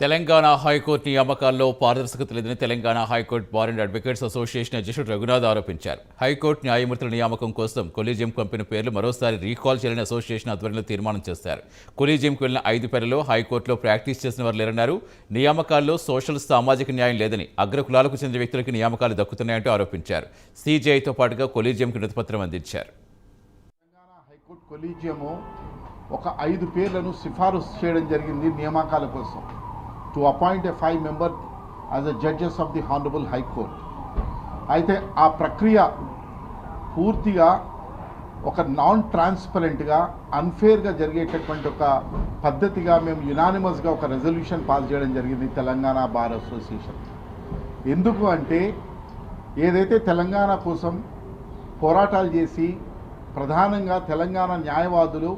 Telangana high court నియామకాల్లో పారదర్శకత లేదని Telangana high court bar and advocates association అధ్యక్షుడు రఘునాథ్ ఆరోపించారు. హైకోర్టు న్యాయమూర్తుల నియామకం కోసం కొలీజియం పంపిన పేర్లు మరోసారి రీకాల్ చేయాలని అసోసియేషన్ ఆధ్వర్యంలో తీర్మానం చేశారు. కొలీజియంకు వెళ్ళిన ఐదు పేర్లలో హైకోర్టులో ప్రాక్టీస్ చేసిన వారు లేరన్నారు. నియామకాల్లో సోషల్ సామాజిక న్యాయం లేదని అగ్రకులాలకు చెందిన వ్యక్తులకు నియామకాలు దక్కుతున్నాయంటూ ఆరోపించారు. సీజేఐతో పాటుగా కొలీజియంకు వినతిపత్రం అందించారు. హైకోర్టు కొలీజియము ఒక ఐదు పేర్లను సిఫారసు చేయడం జరిగింది నియామకాల కోసం. To appoint a five member as a judges of the honourable high court అయితే ఆ ప్రక్రియ పూర్తిగా ఒక నాన్ ట్రాన్స్పరెంట్గా అన్ఫేర్గా జరిగేటటువంటి ఒక పద్ధతిగా మేము యునానిమస్గా ఒక రెజల్యూషన్ పాస్ చేయడం జరిగింది తెలంగాణ బార్ అసోసియేషన్. ఎందుకు అంటే ఏదైతే తెలంగాణ కోసం పోరాటాలు చేసి ప్రధానంగా తెలంగాణ న్యాయవాదులు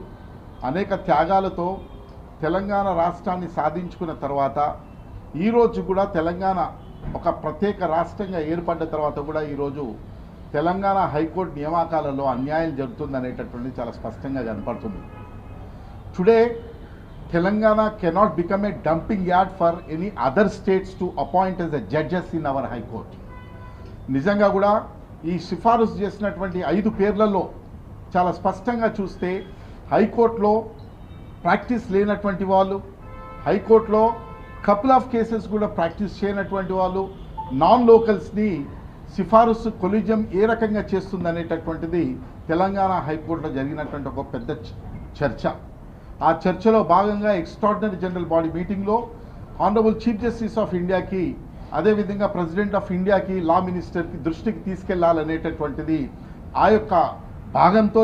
అనేక త్యాగాలతో తెలంగాణ రాష్ట్రాన్ని సాధించుకున్న తర్వాత ఈరోజు కూడా తెలంగాణ ఒక ప్రత్యేక రాష్ట్రంగా ఏర్పడ్డ తర్వాత కూడా ఈరోజు తెలంగాణ హైకోర్టు నియామకాలలో అన్యాయం జరుగుతుంది అనేటటువంటి చాలా స్పష్టంగా కనపడుతుంది. Today Telangana cannot become a dumping yard for any other states to appoint as a judges in our high court నిజంగా కూడా ఈ సిఫారసు చేసినటువంటి ఐదు పేర్లలో చాలా స్పష్టంగా చూస్తే హైకోర్టులో ప్రాక్టీస్ లేనటువంటి వాళ్ళు హైకోర్టులో కపుల్ ఆఫ్ కేసెస్ కూడా ప్రాక్టీస్ చేయనటువంటి వాళ్ళు నాన్ లోకల్స్ని సిఫారసు కొలిజియం ఏ రకంగా చేస్తుంది అనేటటువంటిది తెలంగాణ హైకోర్టులో జరిగినటువంటి ఒక పెద్ద చర్చ. ఆ చర్చలో భాగంగా ఎక్స్ట్రాడినరీ జనరల్ బాడీ మీటింగ్లో ఆనరబుల్ చీఫ్ జస్టిస్ ఆఫ్ ఇండియాకి అదేవిధంగా ప్రెసిడెంట్ ఆఫ్ ఇండియాకి లా మినిస్టర్కి దృష్టికి తీసుకెళ్ళాలనేటటువంటిది ఆ యొక్క భాగంతో